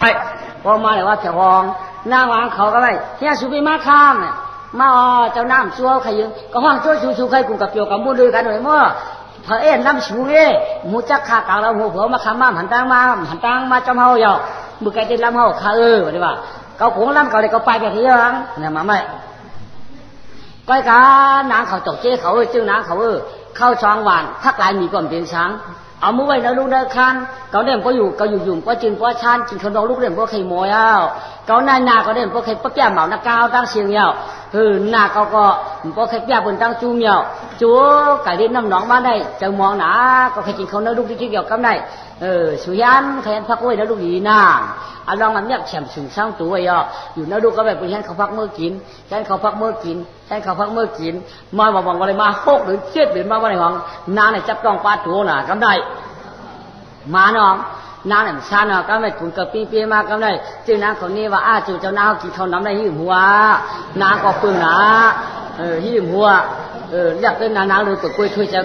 ไปพอมาเลยว่าเจ้าของน้าวางเขาก็ไปเฮียสุไปมาข้ามเนี่ยมาอ๋อเจ้าน้ำซัวใครยืงก็ห้องช่วยชูชูใครกูกับเปียกับมูด้วยกันหน่อยมั่วเผอเอ็นน้ำชูเอมูจักขากลางเราหัวเผอมาคำมาหันตังมาหันตังมาจำเฮาเหยามือไก่เต้นลำเฮาข้าเออดีว่าเขาคงลำเขาเลยเขาไปแบบนี้ยังเนี่ยมาไม่ก้อยกานางเขาตกเจ้เขาเออจึงนางเขาเออเข้าช่องหวานทักลายมีก่อนเป็นช้าง เอามือไว้ในลูกในคันเขาเด่นก็อยู่ก็อยู่ยุ่มก็จึงก็ชานจึงขนมลูกเด่นก็เครโมยเอาเขาหน้าหน้าก็เด่นก็เคยปะเปียเหมาหน้าก้าวตั้งเชียงเยา คือหน้าเขาก็ก็ใครเปียบนตั้งจูเมียวจูไก่เล่นน้ำหนองมานได้จะมองหนาก็ใครจึงเขาเนื้อลูกที่เกี่ยวกับได้เออสุยันใครพักไว้แล้วลูกดีน้าอันลองมันเนี่ยแฉมสูงสร้างตัวไอ้ยออยู่ในลูกก็แบบเป็นฉันเขาพักเมื่อกินฉันเขาพักเมื่อกินฉันเขาพักเมื่อกินมาบอกบอกอะไรมาโคกหรือเจ็ดหรือมาว่าอะไรของนาเนี่ยจับต้องปลาตัวน่ะกำได้มาน้อง น้าเนี่ยชาเนาะก็ไม่ถุงกับปีปีมาก็ได้จึงน้าคนนี้ว่าอาจูเจ้าน้ากี่เขาน้ำได้หิ้มหัวน้าก็ปึ้งนะเออหิ้มหัวเออเรียกเป็นนานาเลยตัวกล้วยถ้วยเจ้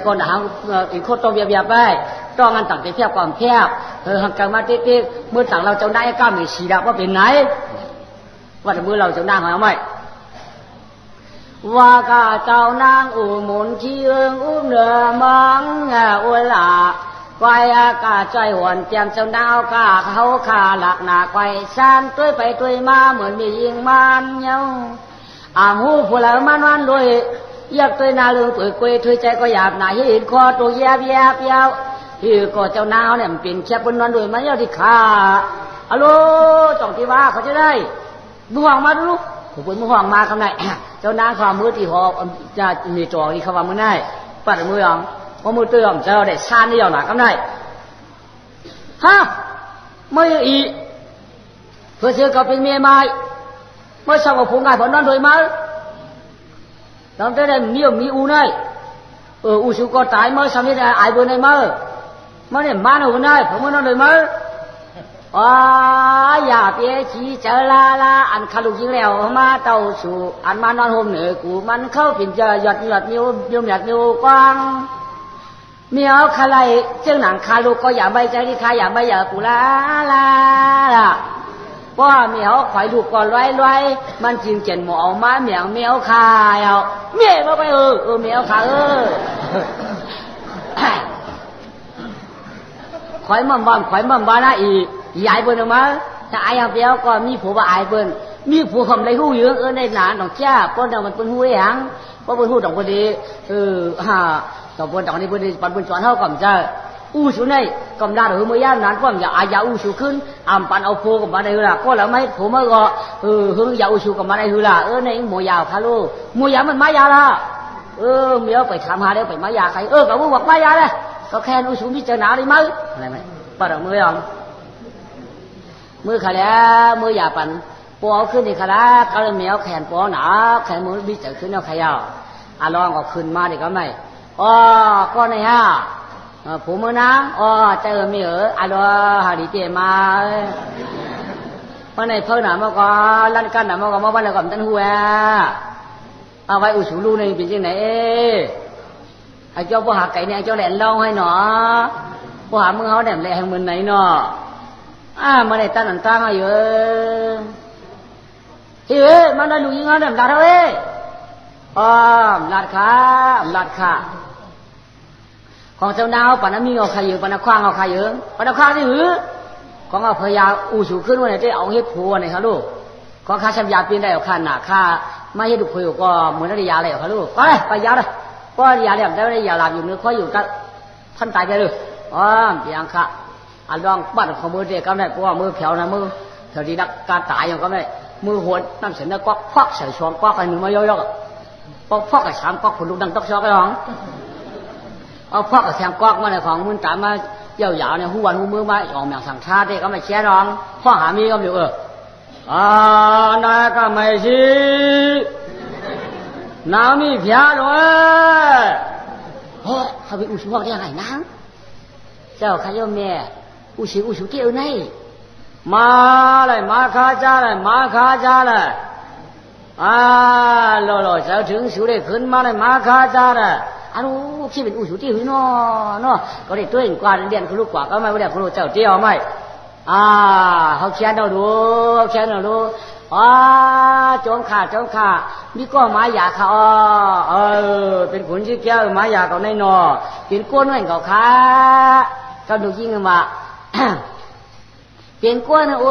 ไกวอากาศใจหวนเตรียมเจ้านาวกาเขาคาหลักหนาควายชานตุ้ยไปตุ้ยมาเหมือนมียิงมันเย้ยอ่างหูผู้ละมันวันรวยอยากตุ้ยนาลืมตุ้ยกุยตุ้ยใจก็หยาบหนาเห็นคอตัวแยบแยบยาวฮี่ก็เจ้านาวเนี่ยมันเป็นแคบบนนันด้วยมันยาวที่ขาอะโลจ่องที่ว่าเขาจะได้ห่างมาลูกผมเป็นห่างมาคำไหนเจ้านางความมือที่หอจะมีจองที่เขาว่ามือได้ปัดมืออย่ง có một tôi làm sao để san đi nào cái này ha mới ý vừa xưa có bên mẹ mai mới xong một phụ ngài vẫn non rồi mới đóng tới đây nhiều mi u này ừ u chú con tái mới xong đây ai vừa này mơ mới để man ở bên này không mới non rồi mới à ya bia chỉ chờ la la ăn khá lục dính lèo mà tàu chủ ăn mà non hôm nữa เมียว苗开来ยเจ้，าหนังคาลูกก็อย่าเหมียวข่อยลูกก่อนร้อยร้อยมันจิงเจนหมอเอามาเมียวเมียวคาเอาเมียมาไปเออเออเมียวคาเออข่อยมั่มบ้านข่อยมั่มบ้านนะอียายเบิ้ลอมาถ้าไอ้ยาเปียวก็มีผัวว่าไอ้เบิ้ลมีผัวคำไรหู้เยอะเออในหนานดอกแจ้าป้อนเดามันเป็นหู้ยังพราะเป็นหู้ดอกพอดีเออฮ่า ต่อปนต่อนี้ปนปันปนสอนเฮาก่อมเจ้าอู้สูนี่ก่อมดาหรือมือย่านนานก็อย่าอายาอู้สูขึ้นอ่ำปันเอาโฟกับมาได้หรือล่ะก็แล้วไม่ผมก็เออเฮงอย่าอู้สูกับมาได้หรือล่ะเออในหมวยาวค่ะลูกหมวยาวมันมายาละเออเมียวไปทำหาเดียวไปมายาใครเออกับว่าบอกมายาเลยก็แค่อู้สูพิจารณาได้ไหมอะไรไหมปัดออกมือยังมือขาแล้วมืออย่าปันปอขึ้นอีกแล้วก็เลยเมียแขนปอหนาแขนมือบิดเจอขึ้นแล้วขยาวอะลองก็ขึ้นมาดีก็ไม่ เอาขึ้นมาดิก็ไม่ ờ con này ha ờ, phụ mơ ná ờ chạy ở mi ở à đó hà đi tiền mà con này phơi nào mà có lăn căn nào mà có mà bắt là cầm tân hùa à vậy ủi chú lu này bị gì này à cho bố hạ cái này cho đèn lâu hay nó bố hạ mưa háo đèn lẹ hàng mình này nó à mà này ta nằm ta mà vừa thì ơi mà nó lùi ngon đèn đặt thôi อ๋อลาดขาลา ดขาของเจ้าดาวปานามีเอาใครอยู่ปานควางเอาใครอยู่ปานควางที่หือของเอาพยาอูสูขึ้นวันไหนได้เอาเฮ็ดผัวเนี่ยครับลูกของข้าชัยาปีนได้เอาขันหนาข้าไม่ให้ดูคุยก็เหมือนได้ยาเลยครับลูกไปเลยไปยาเลยก็ยาเลยได้ได้ยาหลับอยู่เนื้อค่อยอยู่กับท่านตายไปเลยอ๋อเพียงค่ะอันลองปัดของมือเด็กก็ได้เพราะว่ามือเผียวนะมือเธอดีนักการตายอย่างก็ได้มือหัวน้ำเสียงก็ควักใส่ช่องควักไปหนึ่งมาย่อยๆ bóc phóc cái sáng quắc của lúc đang tóc xó cái hóng bóc phóc cái sáng quắc mà này khoảng muốn tám mà dầu dạo này hu วัน hu mưa mà ở miệng sẵn xa thì có mày che rong phóc hạ mi có biểu ờ à na cả mày gì nào mi phía rồi ô họ bị u xuống hoặc đi hải nắng sao khai cho mẹ u xuống u xuống tiêu này mà lại mà khá cha lại mà khá cha lại อ่าหล่อๆเจ้า ถึงสูได้ขึ้นมาเลยมาคาจาระอันนู้ที่เป็นอุสุที่หุ่นอเนาะก็ได้ตัวเองกว่าเรียนคุณลูกกว่าก็ไม่ได้คุณลูกเจ้าเตี้ยวไม่อ่าเขาเขียนเราดูเขาเขียนเราดูอ๋อจงขาจงขามีก็หมายอยากเขาเออ เป็นขุนชื่อแก้วหมายอยาเขาในนอเป็นก้นเงินเขาขาก็ดูยิ่งมาเป็นก้นเอ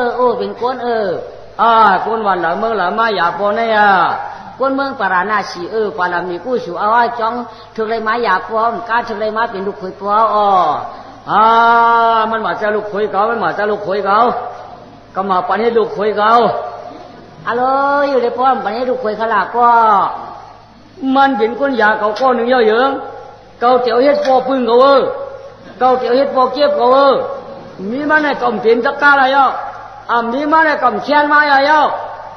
อโอ้เป็นก้นเออ อ่าคนวันหลังเมืองหลังมาอยากปนเนี่ยคนเมืองปารานาสีเออปารามีกู้สูเอ้จ้องถึงเลยมาอยากปนการถึงเลยมาเป็นลูกคุยปออ๋ออ่ามันมาจะลูกคุยเขามันมาจะลูกคุยเขาก็มาปันให้ลูกคุยเขาอะไรอยู่ในป้อมปันให้ลูกคุยขลาก็ มันเห็นคนอยากเขาก้อนหนึ่งเยอะเยอะเขาเตียวเฮ็ดพอพึ่งเขาเออเกาเตียวเฮ็ดพอเก็บเขาเออมีมันในกล่อมเต็มตะกร้าอะไรอะ อามีมันในกำเชียนมาอะไรอะ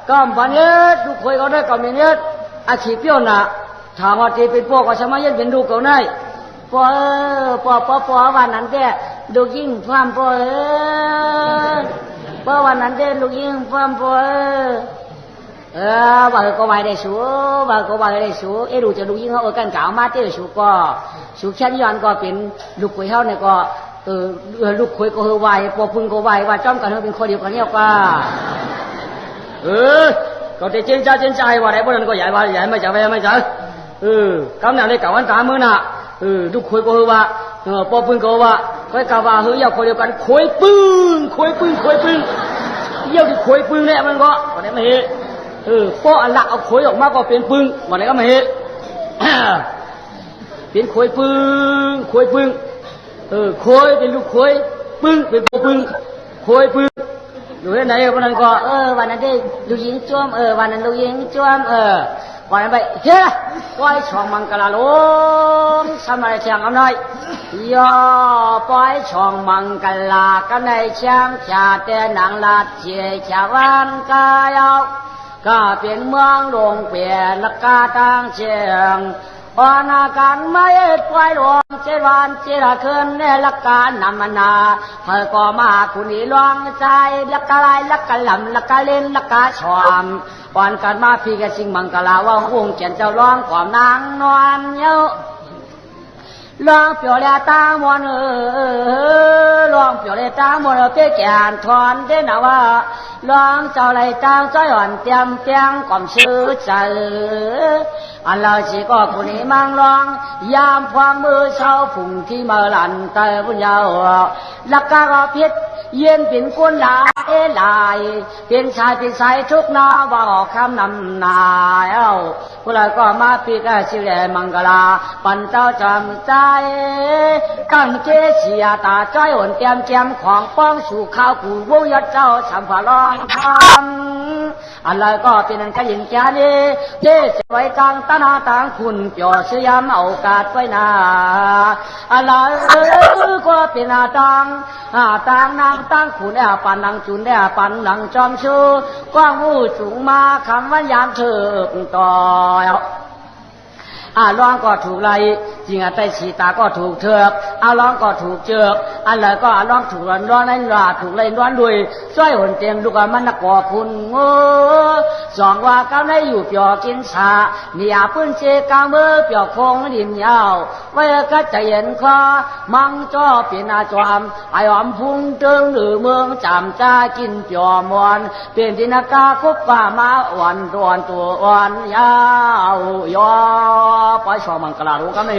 cầm bản nhất lúc khôi có đây cầm miền nhất à chỉ biểu nà thả mà thì bên bộ có sao mà nhất bên đủ cầu này po po po po วันนั้นแกลูกยิงความ po พอวันนั้นแกลูกยิงความ po เออว่าก็ว่าได้สูว่าก็ว่าได้สูเอรู้จะลูกยิ่งเขาเออกันกล่าวมาเตอสูก็สูแค่ย้อนก็เป็นลูกคุยเขาเนี่ยก็ เออลูกคุยก็เฮอไหวปอพึ่งก็ไหวว่าจ้อมกันเฮอเป็นคนเดียวกันเนี่ยก็เออก็จะเจนจ้าเจนใจว่าได้บ่นั้นก็ใหญ่ว่าใหญ่ไม่จ่าไปไม่จ่าเออกำนันได้กล่าวันตามมือน่ะเออลูกคุยก็เฮอว่าเออปอพึ่งก็ว่าก็กล่าวว่าเฮออยากคนเดียวกันคุยปึ้งคุยปึ้งคุยปึ้งเยี่ยวที่คุยปึ้งเนี่ยมันก็วันนี้ไม่เห็นเออป้ออันละเอาคุยออกมาก็เป็นปึ้งวันนี้ก็ไม่เห็นเป็นคุยปึ้งคุยปึ้ง เออคยเป็นลูกคยปึ้งเป็นปึ้งคยปึ้งอยู่ที่ไหนวันนั้นก็เออวันนั้นได้ลูกหญิงจ้วมเออวันนั้นลูกหญิงจ้วมเออวันนั้นไปเฮ้ยปล่อยช่องมังกรลมทำอะไรเชียงเอาหน่อยย่อปล่อยช่องมังกรกันในเชียงชาแต่นางลาดเชียชาวันกายเอาก็เป็นเมืองหลวงเปลี่ยนละกาตั้งเชียง ปานาการไม่ปล่อยหลวงเจรวันเจรคืนเนลักการนำมนาเธอก็มาคุณีลวงใจลักกะลายลักกะลำลักกะเล่นลักกะชอมปอนกันมาพี่กะสิงมังกะลาว่าหงเขียนเจ้าร้องความนางนอนเยอะ ลองเปียวแลตามวนเออลองเปียวแลตามวนเปียแกนทอนเดนว่าลองเจ้าไรตางจ้อยอ่อนเตียมเตียงก่อมชื่อใจอันเราจีก็ผู้นี้มังลองยามความมือเช้าผุ่งที่มาหลันเตอบุญยาวลักกะก็พิษเย็นเป็นก้นลาเอลาย เป็นชายเป็นสายทุกนาว่าออกคำนำนายเอ้าพว กเราก็มาปีกชิเรมังกลาปันเจ้าจำใจตั้งเจชียตาจ้อยอ่อนเตรียมเจียมของป้องสู่ข้าวกูวงยอดเจ้าสัมภาร้องทำอะไรก็เป็นนันขยินแก่นี้เจสไว้กลางตนาต่างคุณเปียวเสียมเอากาดไว้นาอะไรก็เป็นอาตังอาตังนางตั้งขุนแอบปันนางจุนแอบปันนางจอมชูกว้างหูสูงมาคำว่ายามเถิกต่ออ่าร้องก็ถูกไล่จริงอะไตสีตาก็ถูกเถือกอาร้องก็ถูกเจือกอันเลยก็อาร้องถูกร้อนร้อนนั่นราถูกไล่ร้อนด้วยช่วยหนเตียงลูกมันนักก่อคุณโง่สองว่าก้าวได้อยู่เปียกินชาเนี่ยปื้นเชกาเมื่อเปียคงดินยาวไว้ก็จะเห็นข้ามังจ้อเป็นอาจอมไออมพุ่งเติงหรือเมืองจำจ้ากินเปียมวนเป็นดินากาคุบป่ามาวันดวนตัววันยาวยอปอยชอมังกลารู้กันไหม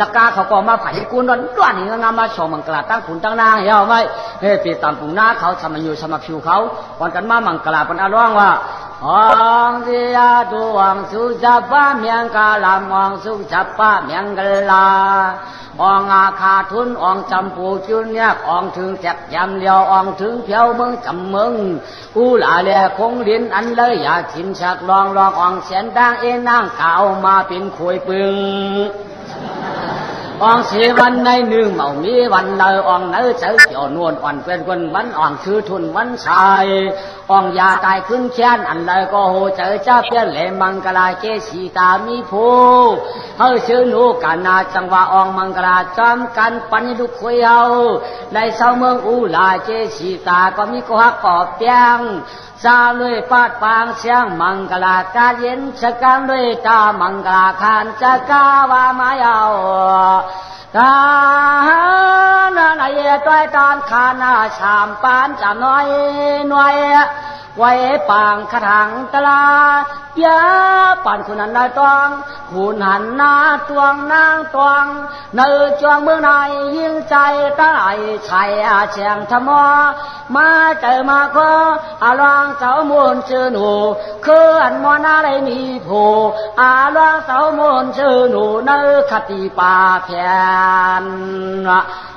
ลักกาเขาก็มาฝ่ายกุนร้อนร้อนนี่งามาชมมังกลาตั้งขุนตั้งนางเฮ้ยไหมเฮ้ยปีตามปุ่งหน้าเขาทำมันอยู่สมัยผิวเขาวันกันมามังกลาเป็นอาร้องว่างวะเมียงกา Om Sia Tuang Su Sapa Miang Kalam Om Su Sapa Miang Gela Om A Kha Thun Om Chăm Phu Chuyên Nhạc Om Thương Chạc Giam Liao Om Thương Phiao Mừng Chăm Mừng U Lạ Lẹ Khung Liên Anh Lê Yà Chim Sạc Loang Loang Om Sen Đang Yên Nang Cao Ma Pin Khuôi Bưng องเสีวันในหนึ่งเมามีวันเนอองเนอเจอเกี่ยวนวลอ่อนเป็นคนวันอ่อนคือทุนวันชายองยาตายขึ้นเชียนอันเลยก็โหเจอเจ้าเพี้ยนเลมังกลาเจสีตามีผู้เฮาชื่อหนูกันนาจังหวะองมังกลาจอมกันปันดุคุยเอาในเศร้าเมืองอูลาเจสีตาก็มีก็ฮักกอบเตียงซาลุยปาดปางเสียงมังกลากาเย็นชะกันด้วยตามังกลาคานจะกาวามายาวกานานาเยต้อยตอนขานาชามปานจะน้อยน้อย ไว้ปางขถังตลายาปานคุณนันได้ตวงคุณหันน้าตวงนางตวงเนื้อจวงเมืองในยิ่งใจตายชัยอาเชียงธรรมมาเจอมาก็อาลองเสามูลชื่อหนูคืออันมอนาได้มีผู้อาลองเสามูลชื่อหนูเนื้อคติป่าแผน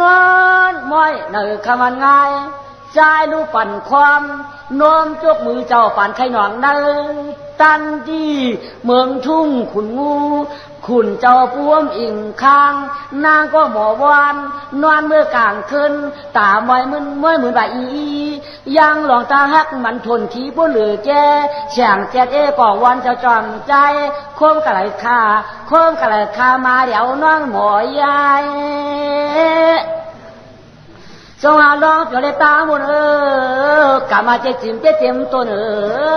นอ่อนอ่อนในล่างตั้อนม้อยในคำันง่ายใจรู้ปั่นความน้อมจกมือเจ้าปั่นไข่หนองเนตันดีเมืองทุ่งขุนงู ขุนเจ้าป้วมอิงค้าง นางก็หมอวาน นอนเมื่อกลางคืนตาไว้มึนม้อยมือนใบอียังหลองตาฮักมันทนทีพวกเหลือแกเฉียงเจ็ดเอก่อวันเจะจอมใจโคมกะไรคาโคมกะไรคามาเดี๋ยวน้องหมอยาย จงอาลองเปลี่ยวเลยตาบุญเออกามาเจจิมเจจิมตัวเนอ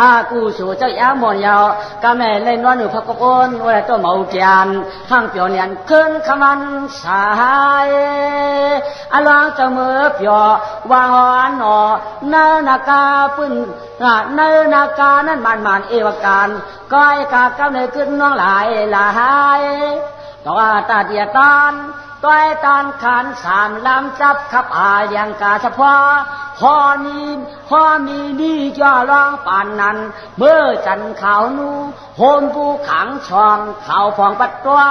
อากูสูเจ้าย่ามอนยาวกาแม่เล่นวันหนูพักกอนว่าตัวเมาเกียนทั้งเปลี่ยนียนขึ้นขมันสายอาลองจ้ามือเปลี่ยววางหอนหนอเนนากาปึ้นเนนากานั่นมันมันเอวการก้อยกาเก้าเนขึ้นน้องหลายหลายตัวตาเดียตอนต้อยตอนขานสามลำจับขับอาอย่างกาเฉพาพอนีพอมีนี่จะร้องป่านนั้น เมื่อจันขาวนูโฮมผู้ขังช่องข่าฟองปัดตัว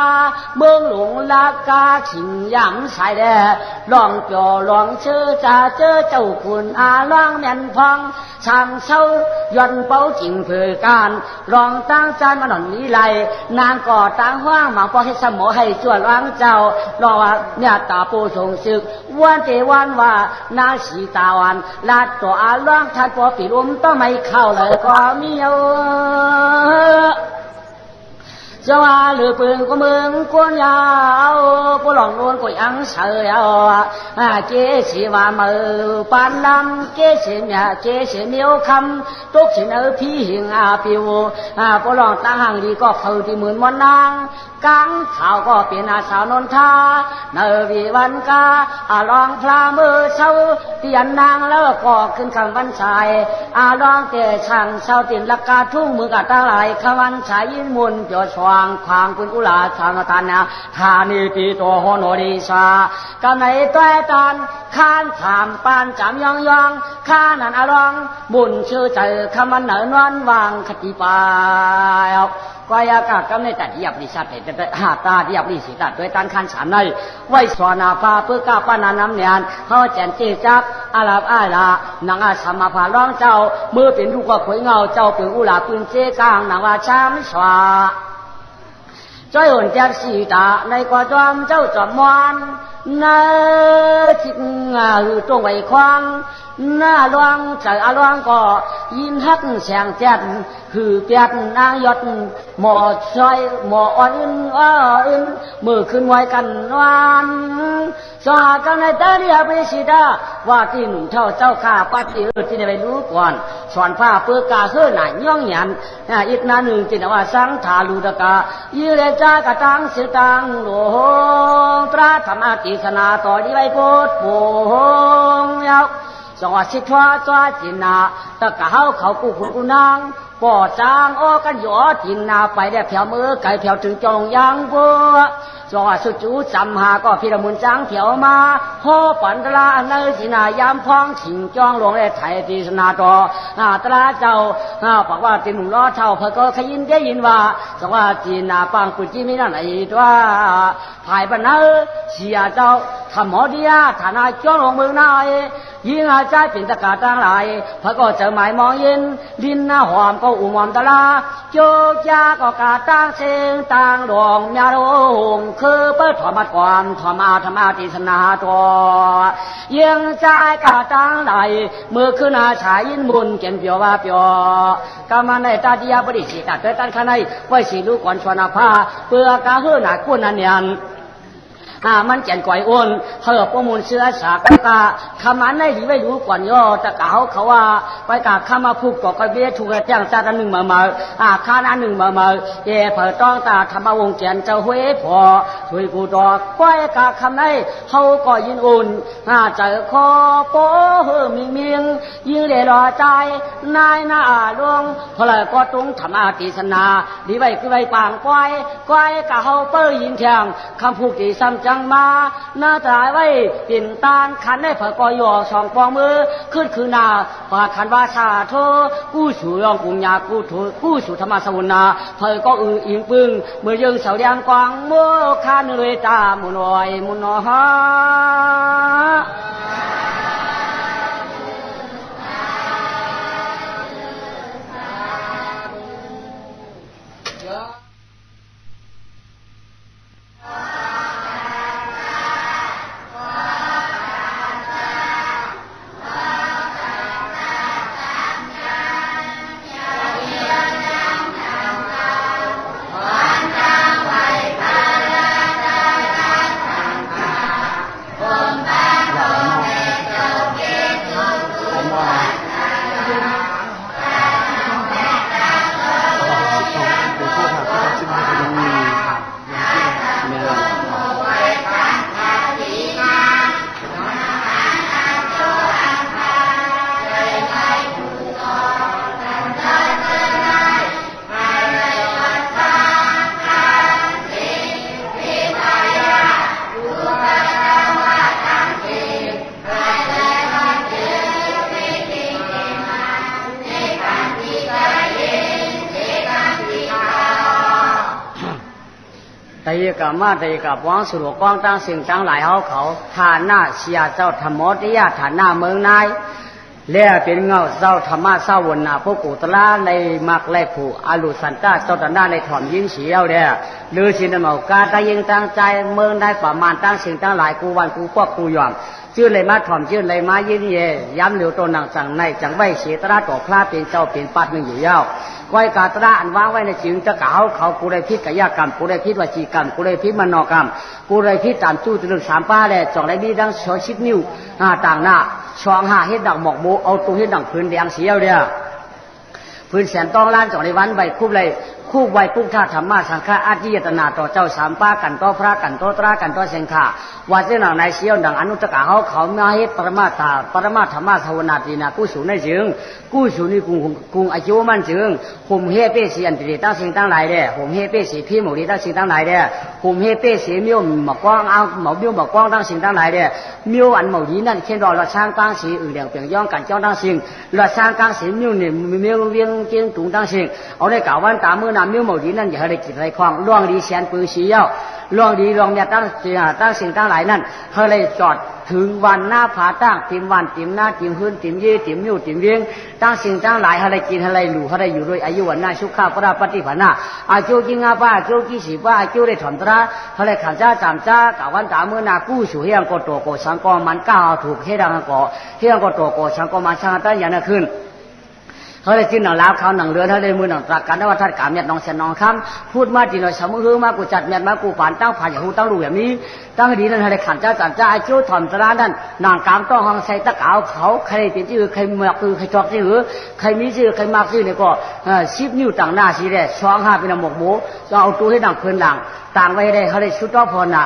เมืองหลวงลากาชิงยำสายแดลองเปียวลองเชื่อจ่าเจอเจ้าคุณอาล่องแม่นพองช่างเศร้าย่อนเป้าจริงเพื่อการลองตั้งจานมาหน่อนนี้ไรนางก่อตั้งห้างหมาพอให้สมอให้จวนร้างเจ้ารองศึกวันเจวันว่านาสีตาวันลาดตัวอาล่องทัด จะว่าหรือปืนก็มึงกวนยาวผู้หลงนวลก็ยังเสืออาเจสีว่ามือปานลำเจสีเมียเจสีเมียวคำตุกสินเออพี่หิงอาปิวอาผู้หลงตั้งห่างดีก็เผาที่หมื่นมันนางกังข่าวก็เป็นอาสาวนนทาเนวีวันกาอาลองพลามือเช้าเตียนนางแล้วก็ขึ้นคำวันชายอาลองเตะช่างเช้าตินลักกาทุ่งมือกะตาไหลคำวันชายยินมุนเปียวชวาังควางคุณกุลาทางทานนาทานีปีตัวหอนดีชากำในต้อยตานข้านถามปานจำยองยองข้านันอรอง บุญชื่อเจอคำมันเหนนวนวางคติปายก็ยากาศกำในแต่ที่ยับลิชาเตแต่หาตาที่ยับลิสิตาด้วยการคันฉานในไว้สวนาภาเพื่อก้าปานาน้ำเนียนเขาแจนเจจักอาลาบอาลานางอาสามาผาร้องเจ้าเมื่อเป็นลูกว่าขวยเงาเจ้าเป็นอุลาปืนเจกลางนางว่าช้ำสวามเจ้าจอมมวา จิงอ่าตรงไว้คว น่างหน้าลวงใจอาลวงก็ยินฮักแสงแจ่มคือเปียดนางยศหมอชอยหมออ่อนอึนอ้ออึนมือขึ้นไว้กันวันสากันในตาเรียไปสิดาว่าที่หนุ่มเท่าเจ้าข้าปัดที่ที่ได้ไปรู้ก่อนสอนผ้าเปื้อกาเสื้อหนายย่องหยันน่ะอีกนาหนึ่งจินว่าสังทาลูตกายืเลจากะตังสิตังหลวงตราธรรมติสนาต่อที่ไว้พุทธปูงยาวสวัสดิทวาจ้าจินนาตะกะเฮาเขากูคุนกูนางป่อจางอ้อกันหยอจินนาไปได้แถวมือไก่แถวถึงจองยางบัวสวสดิจูจำหาก็พิรมุนจางแผ่วมาพ่อปันตลาเนยจินายามพ้องชิงจ้องหลวงได้ไทยทีสนาตออาตลาเจ้าอาบอกว่าติมุงล้อเท่าเพอก็ขยินได้ยินว่าสวัสดินาปังปุจิมินั่นไอ้ตัวภายบันเนอเสียเจ้าทำหมอดียฐานะจ้องหลวงเมืองนายยิ่งอาใจเป็นตะกาตั้งหลายพระก็เจะหมายมองเย็นดินหน้าหอมก็อุ่มอมตะลาโจกยาก็กาตั้งเสียงตั้งดวงมีโรงคือเมัดก่อนถอมาธรงใจกาจังไหลเมื่อคืนอาชายินมุนเก็นเปียวว่าเปียวกามาในตาดียาบริสิตาเกิดตันข้าในไว้สิลูกก่อนชวนาภาเปือกาเฮือหนากุนันยันอ่ามันแก่น เฮอประมูลเสื้อสากกาคำมันในดีไว้รู้ก่อนย่อตะกาเขาว่าไปกาข้ามาพูดก่อกระเบี้ยถูกแจ้งจาหนึ่งมามาอ่าข้านาหนึ่งมามาเย่เผอต้องตาธรรมวงเจียนเจ้าห้ยพอช่วยกูดอกก้อยกาคำในเฮาก็ยินอุ่นอ่าเจอคอโป้เฮอมิงมิงยิงเดรอใจนายหน้าลวงพลก็ตรงธรรมอาติสนาดีไว้คือไว้ปางก้อยก้อยกะเฮาเปิ้ยินเทียงคำพูดที่ซ้ำจังมาหน้าตายไว้ปิ่นตานขันได้เผอกอยอสองปองมือ ขึ้นคือนาปาขันว่าชาโทกู้สู่ยองกุญยากู้ถูกู้สู่ธรรมสวนาเผอก็อืออิงปึงเมื่อยังเสาเดียงกวางโมคานเลยตามุนอยมุนอฮา หน้าเสียเจ้าธรรมติยาฐานหน้าเมืองนายเลี้ยเป็นเงาเจ้าธรรมะเศร้าวนนาพวกกุตลาในมักแลผูอาลุสันตาเจ้าตันหน้าในถ่อมยิงเสียวเนี่ยลือชินเมากาตายิงตั้งใจเมืองได้ประมาณตั้งสิ่งตั้งหลายกูวันกูพวกกูยอมชื่อเลยมาถ่อมชื่อเลยมายินเย่ย้ำเหลียวตัวหนังจังในจังไว้เสียตระต่อพระเป็นเจ้าเป็นปัดมึงอยู่ยาว ก้อยกาตระอันวางไว้ในจึงจะกล่าวเขากูได้พิษกายกรรมกูได้พิษวจีกรรมกูได้พิษมโนกรรมกูได้พิษตามจู้ตึงสามป้าแลจ่องได้มีดังชอชิดนิ้วหน้าต่างหน้าช่องห้าเฮ็ดดังหมอกโบเอาตัวเฮ็ดดังพื้นแดงเสียวเดียพื้นแสนต้องล้านจ่องในวันใบคุบเลย คู่ไวปุกท่าธรรมะสังฆาอาทิยตนาต่อเจ้าสามป้ากันต่อพระกันต่อตรากันต่อเสงขาวาเจ้าหนังในเสียวดังอนุตกาเขาเขามาเฮ็ดปรมาตาปรมาธรรมะสวนาตีนากู้สูในจึงกู้สูนี่กุงกุงอายุมันจึงผมเฮเป้สีอันตรีตั้งสิ่งตั้งหลายเด้ผมเฮเป้สีพี่หมูดีตั้งสิ่งตั้งหลายเด้ผมเฮเป้สีมิวหมอกว้างเอาหมอกมิวหมอกว้างตั้งสิ่งตั้งหลายเด้มิวอันหมูดีนั่นเขียนรอละช่างตั้งสีอื่นเหลียงเปียงย่องกันเจ้องตั้งสิ่งละช่างตั้งสีมิวนี่มิวเวียงเจียงตุงตั้งสิ่งเอาได้กล่าววันตามือนามิวหมูดีนั่นอย่าให้ได้กินไรควางล่วงดีเสียนปืนสีเย้าล่วงดีล่วงเนี่ยตั้งสิ่งตั้งสิ่งตั้งหลายนั่นเขาเลยจอดถึงวันหน้าผาตั้งติมวันติมหน้าติมพื้นติมยี่ติมยู่ติมเวียงตั้งสิ่งตั้งหลายเขาได้กินเขาได้อยู่เขาได้อยู่ด้วยอายุวันหน้าชุกข้าพระปฏิภาณาอายุจิงอาป้าอายุกี่สิบป้าอายุได้ถอนตราเขาเลยขันจ้าจามจ้ากาวันตาเมื่อนากู้สู่เฮียงก็ตัวโกสังกอมันก้าวถูกเฮียงก็เฮียงก็ตัวโกสังกอมันช่างตั้งอย่างนั้นขึ้น เขาเลยจิ้นหนังลาวเขาหนังเรือเขาเลยมือหนังตรักกันว่าท่านกาเมียดน้องเสนน้องคำพูดมาจีนอยสมุฮือมากูจัดเมียดมากูผ่านตั้งผ่านอย่างหูตั้งรูแบบนี้ตั้งดีนั่นอะไรขันเจ้าจันเจ้าไอ้จิ้ถอนสระนั่นนางกามต้องห้องใส่ตะกาวเขาใครเป็นชื่อใครมาคือใครชอบชื่อใครมีชื่อใครมากชื่อเนี่ยก็ชิบนิ้วต่างหน้าสีแดงช่องห้าเป็นหมกโบจะเอาตัวให้ดังคืนหลัง ต่างไว้ได้เขาเลยชุดต่อพรน่ะ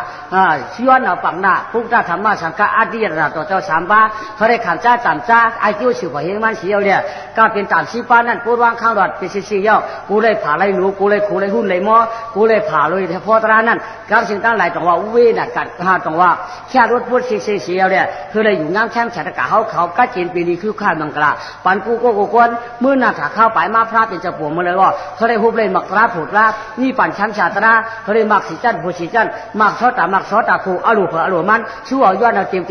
ชีวันเอาปังหน้าพุทธธรรมะสังฆอาทิยนาต่อเจ้าสามบ้าเขาได้ขันจ้าจันจ้าไอ้จิ้วสิบกว่าเฮงมันเสียวเนี่ยก็เป็นตามชีป้านั่นพูดวางข้างหลอดเป็นสี่ๆย่อกูเลยผ่าไรหนูกูเลยขูเลยหุ้นเลยมอกูเลยผ่าเลยเฉพาะตรานั่นการสิ่งตั้งหลายต้องว่าเวนัดกัดหาต้องว่าแค่รถพูดสี่ๆเสียวเนี่ยคือเลยอยู่งามแช่มฉัตรกะเขาเขาก็เจีนปีนี้คือข้ามังกราปันกูก็กูกวนเมื่อนาถาเข้าไปมาพระเป็นจะปวงมาเลยว่าเขาได้หุบเลยมักพระผุดรานี่ปั่นชั้นชาตราเขาเลยมักสีจันผู้สีจันมักซอตามักซอตาคูอรูเผออรูมันชั่วยอดเราเตรียมเ